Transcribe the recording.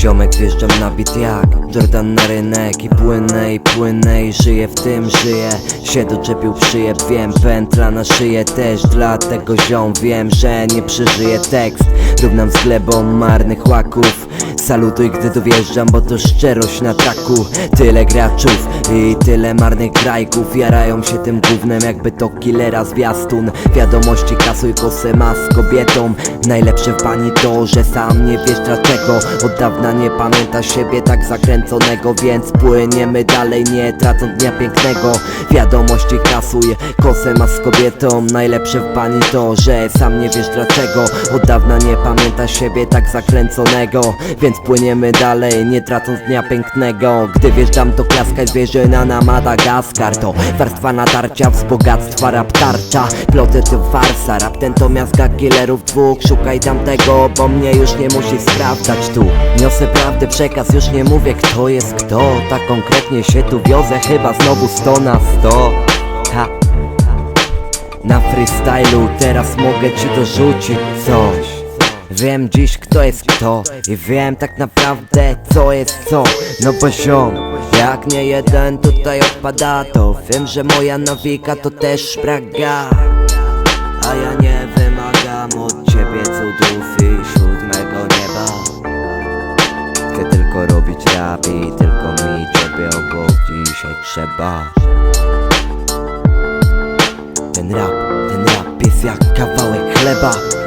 Ziomek wjeżdżam na bit jak Jordan na rynek i płynę i płynę i żyję w tym, żyję. Się doczepił przyjeb, wiem, pętla na szyję też Dlatego ziom wiem, że nie przeżyję tekst. Równam z glebą marnych łaków. Salutuj, gdy tu wjeżdżam, bo to szczerość na taku. Tyle graczów i tyle marnych grajków. Jarają się tym gównem, jakby to killera zwiastun. Wiadomości kasuj kosę ma z kobietą. Najlepsze w pani to, że sam nie wiesz dlaczego. Od dawna nie pamięta siebie tak zakręconego Więc płyniemy dalej, nie tracąc dnia pięknego. Wiadomości kasuj, kosę ma z kobietą. Najlepsze w pani to, że sam nie wiesz dlaczego. Od dawna nie pamięta siebie tak zakręconego. Więc płyniemy dalej, nie tracąc dnia pięknego. Gdy wjeżdżam to klaskać zwierzyna na Madagaskar. To warstwa natarcia, wzbogactwa rap tarcza. Ploty to farsa, rap ten to miazga killerów dwóch. Szukaj tamtego, bo mnie już nie musi sprawdzać tu. Niosę prawdę, przekaz, już nie mówię kto jest kto? Tak konkretnie się tu wiozę, chyba znowu 100 na 100 Ha. Na freestylu teraz mogę ci dorzucić coś. Wiem dziś kto jest kto I wiem tak naprawdę co jest co. No bo ziom Jak nie jeden tutaj odpada To. Wiem, że moja nawika to też szpraga A ja nie wymagam od ciebie cudów tylko mi ciebie obok dzisiaj trzeba. Ten rap, ten rap jest jak kawałek chleba